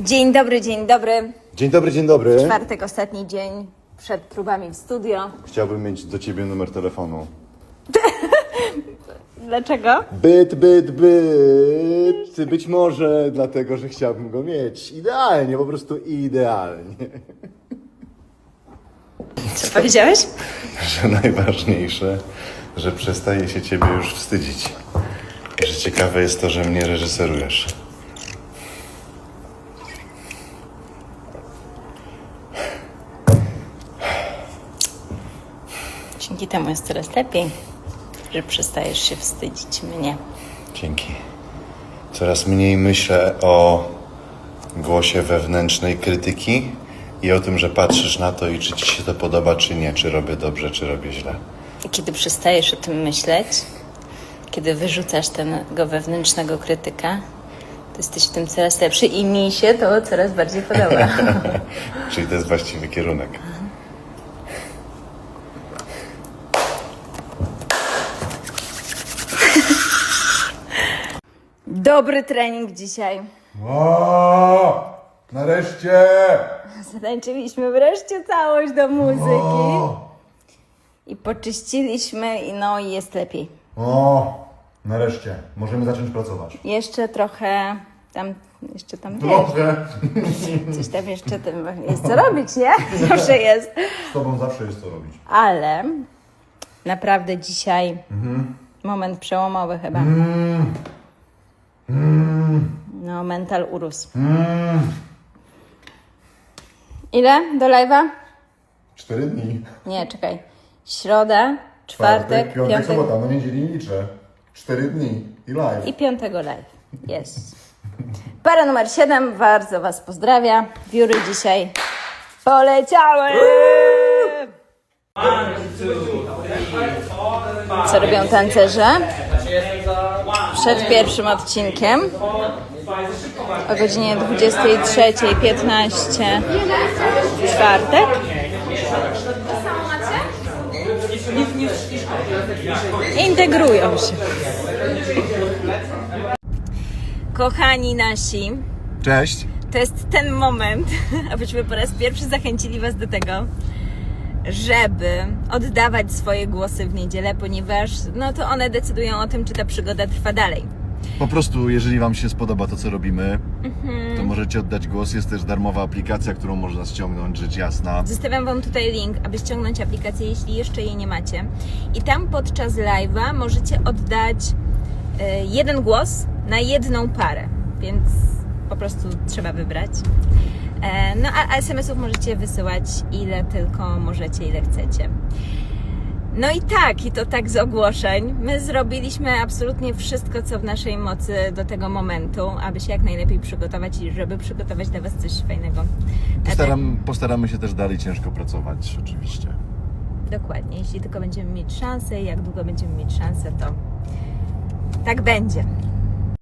Dzień dobry, dzień dobry. Dzień dobry, dzień dobry. Czwartek, ostatni dzień przed próbami w studio. Chciałbym mieć do ciebie numer telefonu. Dlaczego? Byt, byt, byt. Być może dlatego, że chciałbym go mieć. Idealnie, po prostu idealnie. Co powiedziałeś? Że najważniejsze, że przestaję się ciebie już wstydzić. Że ciekawe jest to, że mnie reżyserujesz. Dzięki temu jest coraz lepiej, że przestajesz się wstydzić mnie. Dzięki. Coraz mniej myślę o głosie wewnętrznej krytyki i o tym, że patrzysz na to i czy ci się to podoba, czy nie, czy robię dobrze, czy robię źle. I kiedy przestajesz o tym myśleć, kiedy wyrzucasz tego wewnętrznego krytyka, to jesteś w tym coraz lepszy i mi się to coraz bardziej podoba. Czyli to jest właściwy kierunek. Dobry trening dzisiaj. O, nareszcie! Zatańczyliśmy wreszcie całość do muzyki. I poczyściliśmy i no i jest lepiej. O, nareszcie. Możemy zacząć pracować. Jeszcze trochę tam, jeszcze tam wiesz, Dobrze. coś tam jeszcze tam jest co robić, nie? Zawsze jest. Z tobą zawsze jest co robić. Ale naprawdę dzisiaj moment przełomowy chyba. No, mental urósł. Ile do live'a? Cztery dni. Nie, czekaj. Środa, czwartek, piątek, piątek sobota. No niedzieli nie liczę. Cztery dni i live. i piątego live. Jest. Para numer 7 bardzo Was pozdrawia. Wióry dzisiaj poleciały! Co robią tancerze? Przed pierwszym odcinkiem o godzinie 23.15 w czwartek. Integrują się. Kochani nasi, Cześć. to jest ten moment, abyśmy po raz pierwszy zachęcili Was do tego, żeby oddawać swoje głosy w niedzielę, ponieważ no to one decydują o tym, czy ta przygoda trwa dalej. Po prostu, jeżeli Wam się spodoba to, co robimy, Mhm. to możecie oddać głos. Jest też darmowa aplikacja, którą można ściągnąć, rzecz jasna. Zostawiam Wam tutaj link, aby ściągnąć aplikację, jeśli jeszcze jej nie macie. I tam podczas live'a możecie oddać e, jeden głos na jedną parę, więc po prostu trzeba wybrać. E, No a SMS-ów możecie wysyłać ile tylko możecie, ile chcecie. No i tak, i to tak z ogłoszeń. My zrobiliśmy absolutnie wszystko, co w naszej mocy do tego momentu, aby się jak najlepiej przygotować i żeby przygotować dla Was coś fajnego. Postaram, postaramy się też dalej ciężko pracować, oczywiście. Dokładnie, jeśli tylko będziemy mieć szansę i jak długo będziemy mieć szansę, to tak będzie.